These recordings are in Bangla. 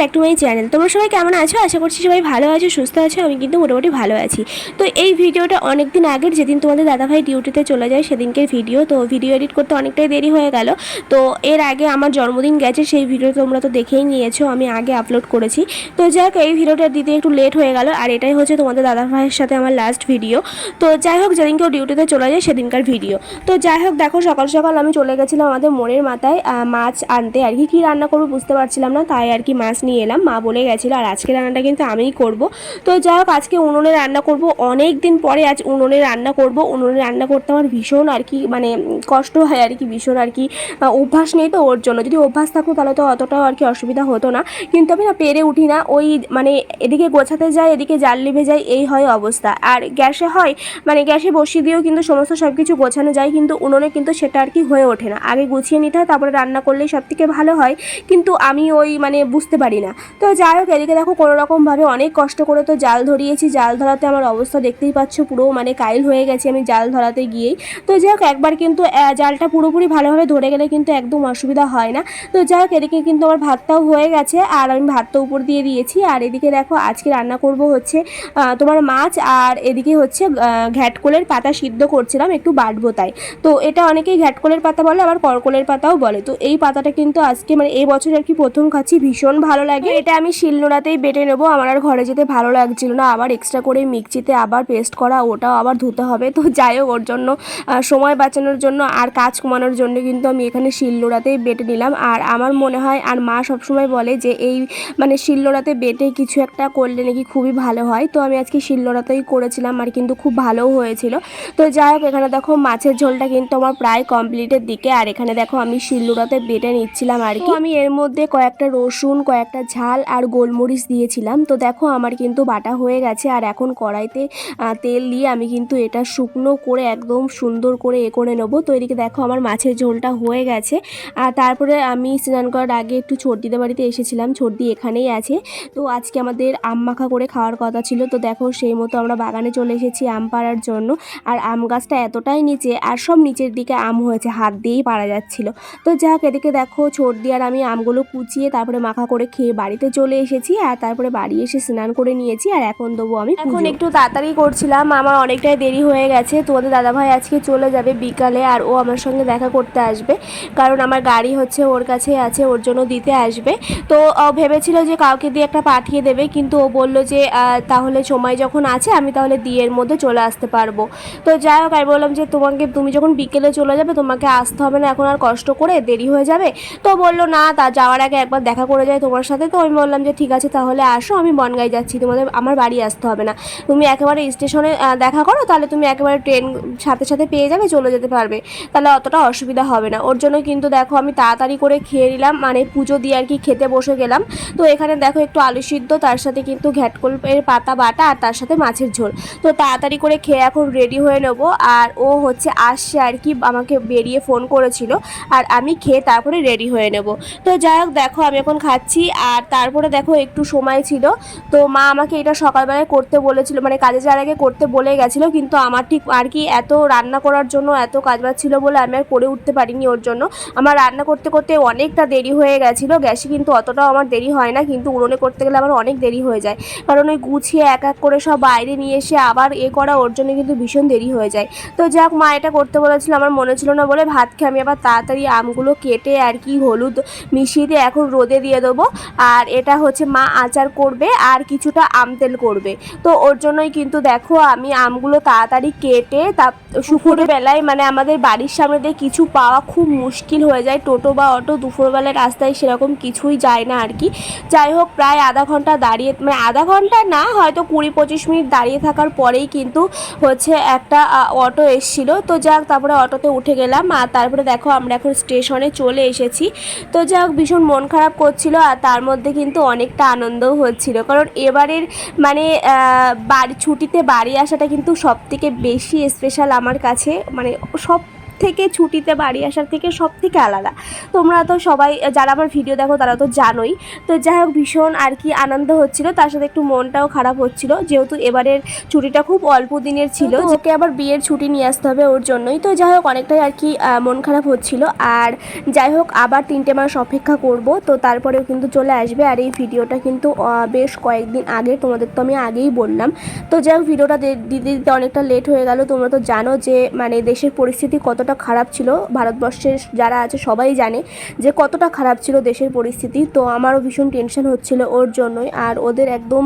ব্যাক টু মাই চ্যানেল তোমরা সবাই কেমন আছো? আশা করছি সবাই ভালো আছো, সুস্থ আছো, আমি কিন্তু মোটামুটি ভালো আছি। তো এই ভিডিওটা অনেক দিন আগের, যেদিন তোমাদের দাদাভাই ডিউটিতে চলে যায় সেদিনকের ভিডিও তো ভিডিও এডিট করতে অনেকটাই দেরি হয়ে গেল। তো এর আগে আমার জন্মদিন গেছে, সেই ভিডিও তোমরা তো দেখেই নিয়েছো, আমি আগে আপলোড করেছি। তো যাক এই ভিডিওটা দিতে একটু লেট হয়ে গেল, আর এটাই হচ্ছে তোমাদের দাদাভাইয়ের সাথে আমার লাস্ট ভিডিও তো যাই হোক, যেদিন কেউ ডিউটিতে চলে যায় সেদিনকার ভিডিও তো যাই হোক, দেখো সকাল সকাল আমি চলে গেছিলাম আমাদের মোড়ের মাথায় মাছ আনতে। আর কি কী রান্না করব বুঝতে পারছিলাম না তাই আর কি মাছ নিয়ে এলাম। মা বলে গেছিল, আর আজকে রান্নাটা কিন্তু আমিই করব। তো যাই হোক, আজকে উনুনে রান্না করব। অনেক দিন পরে আজ উনুনে রান্না করব। উনুনে রান্না করতে আমার ভীষণ আর কি মানে কষ্ট হয় আর কি, ভীষণ আর কি অভ্যাস নেই তো ওর জন্য। যদি অভ্যাস থাকতো তাহলে তো অতটাও আর কি অসুবিধা হতো না। কিন্তু আমি না পেরে উঠি না। ওই মানে এদিকে গোছাতে যাই, এদিকে জাল লিভে যায় এই হয় অবস্থা। আর গ্যাসে হয় মানে গ্যাসে বসিয়ে দিয়েও কিন্তু সমস্ত সব কিছু গোছানো যায়, কিন্তু উনুনে কিন্তু সেটা আর কি হয়ে ওঠে না। আগে গুছিয়ে নিতে হয়, তারপরে রান্না করলেই সব থেকে ভালো হয়। কিন্তু আমি ওই মানে বুঝতে পারি না। তো যাই হোক, এদিকে দেখো কোনো রকমভাবে অনেক কষ্ট করে তো জাল ধরিয়েছি। জাল ধরাতে আমার অবস্থা দেখতেই পাচ্ছ, পুরো মানে কাইল হয়ে গেছে আমি জাল ধরাতে গিয়েই। তো যাই হোক, একবার কিন্তু জালটা পুরোপুরি ভালোভাবে ধরে গেলে কিন্তু একদম অসুবিধা হয় না। তো যাই হোক, এদিকে কিন্তু আমার ভাতটাও হয়ে গেছে, আর আমি ভাতটা উপর দিয়ে দিয়েছি। আর এদিকে দেখো, আজকে রান্না করব হচ্ছে তোমার মাছ, আর এদিকে হচ্ছে ঘ্যাটকোলের পাতা সিদ্ধ করছিলাম একটু বাটবো তাই। তো এটা অনেকেই ঘ্যাটকোলের পাতা বলে, আবার করকোলের পাতাও বলে। তো এই পাতাটা কিন্তু আজকে মানে এই বছর আর কি প্রথম খাচ্ছি ভীষণ ভালো লাগে। এটা আমি শিলনোড়াতেই বেটে নেব। আমার আর ঘরে যেতে ভালো লাগছিল না। আবার এক্সট্রা করে মিক্সিতে আবার পেস্ট করা, ওটাও আবার ধুতে হবে। তো যাই হোক, ওর জন্য সময় বাঁচানোর জন্য আর কাজ কমানোর জন্য কিন্তু আমি এখানে শিলনোড়াতেই বেটে নিলাম। আর আমার মনে হয়, আর মা সবসময় বলে যে, এই মানে শিলনোড়াতে বেটে কিছু একটা করলে নাকি খুবই ভালো হয়। তো আমি আজকে শিলনোড়াতেই করেছিলাম আর কিন্তু খুব ভালোও হয়েছিল। তো যাই হোক, এখানে দেখো মাছের ঝোলটা কিন্তু আমার প্রায় কমপ্লিটের দিকে। আর এখানে দেখো আমি শিলনোড়াতে বেটে নিচ্ছিলাম আর কি। আমি এর মধ্যে কয়েকটা রসুন, কয়েকটা ঝাল আর গোলমরিচ দিয়েছিলাম। তো দেখো আমার কিন্তু বাটা হয়ে গেছে আর এখন কড়াইতে তেল দিয়ে আমি কিন্তু এটা শুকনো করে একদম সুন্দর করে এ করে নেব। তো এদিকে দেখো আমার মাছের ঝোলটা হয়ে গেছে। আর তারপরে আমি স্নান করার আগে একটু ছোটদিদের বাড়িতে এসেছিলাম। ছোটদি এখানেই আছে। তো আজকে আমাদের আম মাখা করে খাওয়ার কথা ছিল। তো দেখো সেই মতো আমরা বাগানে চলে এসেছি আম পাড়ার জন্য। আর আম গাছটা এতটাই নিচে আর সব নিচের দিকে আম হয়েছে, হাত দিয়েই পারা যাচ্ছিল। তো যাক, এদিকে দেখো ছোটদি আর আমি আমগুলো কুচিয়ে তারপরে মাখা করে খেয়ে বাড়িতে চলে এসেছি আর তারপরে বাড়ি এসে স্নান করে নিয়েছি আর এখন দেবো আমি এখন একটু তাড়াতাড়ি করছিলাম আমার অনেকটাই দেরি হয়ে গেছে। তোমাদের দাদাভাই আজকে চলে যাবে বিকালে আর ও আমার সঙ্গে দেখা করতে আসবে। কারণ আমার গাড়ি হচ্ছে ওর কাছে আছে ওর জন্য দিতে আসবে। তো ভেবেছিল যে কাউকে দিয়ে একটা পাঠিয়ে দেবে কিন্তু ও বলল যে তাহলে সময় যখন আছে আমি তাহলে দিয়ের মধ্যে চলে আসতে পারব। তো যাই হোক আমি বললাম যে তোমাকে তুমি যখন বিকেলে চলে যাবে তোমাকে আসতে হবে না এখন আর কষ্ট করে দেরি হয়ে যাবে? তো বলল না তা যাওয়ার আগে একবার দেখা করে যায় তোমার সাথে, তো আমি বললাম যে ঠিক আছে, তাহলে আসো, আমি বনগাই যাচ্ছি, তোমাদের, আমার বাড়ি আসতে হবে না। তুমি একেবারে স্টেশনে দেখা করো, তাহলে তুমি একেবারে ট্রেন সাথে সাথে পেয়ে যাবে, চলে যেতে পারবে। তাহলে অতটা অসুবিধা হবে না। ওর জন্য কিন্তু দেখো, আমি তাড়াতাড়ি করে খেয়ে নিলাম মানে পুজো দিয়ে আর কি খেতে বসে গেলাম। তো এখানে দেখো একটু আলু সিদ্ধ, তার সাথে কিন্তু ঘ্যাটকল্পের পাতা বাটা আর তার সাথে মাছের ঝোল। তো তাড়াতাড়ি করে খেয়ে এখন রেডি হয়ে নেব। আর ও হচ্ছে আসছে আর কি, আমাকে বেরিয়ে ফোন করেছিল। আর আমি খেয়ে তারপরে রেডি হয়ে নেব। তো যাই হোক, দেখো, আমি এখন খাচ্ছি আর তারপরে দেখো একটু সময় ছিল। তো মা আমাকে এটা সকালবেলায় করতে বলেছিল মানে কাজে যাওয়ার আগে করতে বলে গেছিল, কিন্তু আমার ঠিক আর কি এত রান্না করার জন্য এত কাজবাজ ছিল বলে আমি আর করে উঠতে পারিনি ওর জন্য। আমার রান্না করতে করতে অনেকটা দেরি হয়ে গেছিল, গ্যাসে কিন্তু অতটাও আমার দেরি হয় না, কিন্তু উনুনে করতে গেলে আমার অনেক দেরি হয়ে যায়। কারণ ওই গুছিয়ে এক এক করে সব বাইরে নিয়ে এসে আবার এ করা ওর জন্য কিন্তু ভীষণ দেরি হয়ে যায়। তো যাক, মা এটা করতে বলেছিল, আমার মনে ছিল না বলে ভাত খেয়ে আমি আবার তাড়াতাড়ি আমগুলো কেটে আর কি হলুদ মিশিয়ে দিয়ে এখন রোদে দিয়ে দেবো। আর এটা হচ্ছে মা আচার করবে আর কিছুটা আম তেল করবে। তো ওর জন্যই কিন্তু দেখো আমি আমগুলো তাড়াতাড়ি কেটে তা শুকুরের বেলায় মানে আমাদের বাড়ির সামনে দিয়ে কিছু পাওয়া খুব মুশকিল হয়ে যায়। টোটো বা অটো দুপুরবেলায় রাস্তায় সেরকম কিছুই যায় না আর কি। যাই হোক, প্রায় আধা ঘণ্টা দাঁড়িয়ে মানে আধা ঘণ্টা না, হয়তো কুড়ি পঁচিশ মিনিট দাঁড়িয়ে থাকার পরেই কিন্তু হচ্ছে একটা অটো এসছিল। তো যাক, তারপরে অটোতে উঠে গেলাম। আর তারপরে দেখো আমরা এখন স্টেশনে চলে এসেছি। তো যাক, ভীষণ মন খারাপ করছিল আর তার মধ্যে কিন্তু অনেকটা আনন্দও হচ্ছিল। কারণ এবারের মানে বাড়ি, ছুটিতে বাড়ি আসাটা কিন্তু সবথেকে বেশি স্পেশাল আমার কাছে। মানে সব থেকে ছুটিতে বাড়ি আসার থেকে সব থেকে আলাদা। তোমরা তো সবাই যারা আমার ভিডিও দেখো তারা তো জানোই। তো যাই হোক ভীষণ আর কি আনন্দ হচ্ছিল। তার সাথে একটু মনটাও খারাপ হচ্ছিল। যেহেতু এবারের ছুটিটা খুব অল্প দিনের ছিল যেকে আবার বিয়ের ছুটি নিয়ে আসতে হবে ওর জন্যই। তো যাই হোক অনেকটাই আর কি মন খারাপ হচ্ছিল। আর যাই হোক আবার তিনটে মাস অপেক্ষা করব। তো তারপরেও কিন্তু চলে আসবে। আর এই ভিডিওটা কিন্তু বেশ কয়েকদিন আগে তোমাদের তো আমি আগেই বললাম। তো যাই হোক ভিডিওটা দিতে দিতে অনেকটা লেট হয়ে গেল। তোমরা তো জানো যে মানে দেশের পরিস্থিতি কতটা খারাপ ছিল ভারতবর্ষের যারা আছে সবাই জানে যে কতটা খারাপ ছিল দেশের পরিস্থিতি। তো আমারও ভীষণ টেনশন হচ্ছিল ওর জন্যই আর ওদের একদম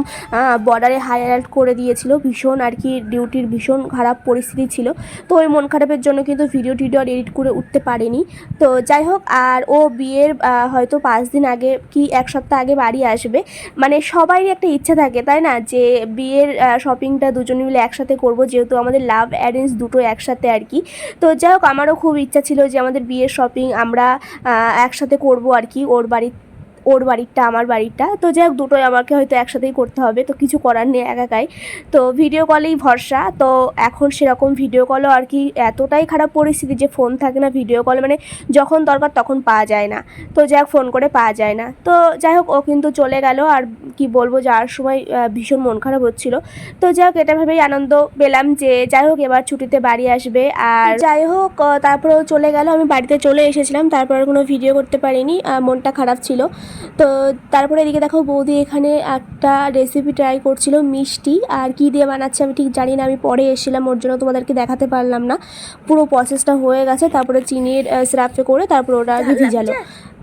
বর্ডারে হাই অ্যালার্ট করে দিয়েছিল। ভীষণ আর কি ডিউটির ভীষণ খারাপ পরিস্থিতি ছিল। তো ওই মন খারাপের জন্য কিন্তু ভিডিও টিডিও আর এডিট করে উঠতে পারেনি। তো যাই হোক, আর ও বিয়ের হয়তো পাঁচ দিন আগে কি এক সপ্তাহ আগে বাড়ি আসবে। মানে সবারই একটা ইচ্ছা থাকে, তাই না? যে বিয়ের শপিংটা দুজনে মিলে একসাথে করব, যেহেতু আমাদের লাভ অ্যারেঞ্জ দুটো একসাথে আর কি। তো যাই হোক আমারও খুব ইচ্ছা ছিল যে আমাদের বিয়ের শপিং আমরা একসাথে করব আর কি। ওর বাড়ি ওর বাড়িরটা, আমার বাড়িরটা। তো যাই হোক দুটোই আমাকে হয়তো একসাথেই করতে হবে। তো কিছু করার নেই একাকাই তো ভিডিও কলেই ভরসা। তো এখন সেরকম ভিডিও কলও আর কি এতটাই খারাপ পরিস্থিতি যে ফোন থাকে না ভিডিও কল মানে যখন দরকার তখন পাওয়া যায় না। তো যাই হোক ফোন করে পাওয়া যায় না। তো যাই হোক ও কিন্তু চলে গেল। আর কি বলব, যাওয়ার সময় ভীষণ মন খারাপ হচ্ছিল। তো যাই হোক এটা ভেবেই আনন্দ পেলাম যে যাই হোক এবার ছুটিতে বাড়ি আসবে। আর যাই হোক তারপরেও চলে গেল। আমি বাড়িতে চলে এসেছিলাম। তারপর কোনো ভিডিও করতে পারিনি। মনটা খারাপ ছিল। তো তারপরে এদিকে দেখো বৌদি এখানে একটা রেসিপি ট্রাই করছিল মিষ্টি। আর কি দিয়ে বানাচ্ছে আমি ঠিক জানি না আমি পরে এসেছিলাম ওর জন্য তোমাদেরকে দেখাতে পারলাম না। পুরো প্রসেসটা হয়ে গেছে তারপরে চিনির সিরাপে করে তারপরে ওটা ভিজালো।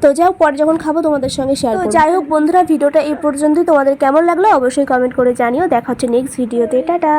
তো যাই হোক পরে যখন খাব তোমাদের সঙ্গে শেয়ার করব। যাই হোক বন্ধুরা ভিডিওটা এই পর্যন্তই। তোমাদের কেমন লাগল অবশ্যই কমেন্ট করে জানিও। দেখা হচ্ছে নেক্সট ভিডিওতে টাটা!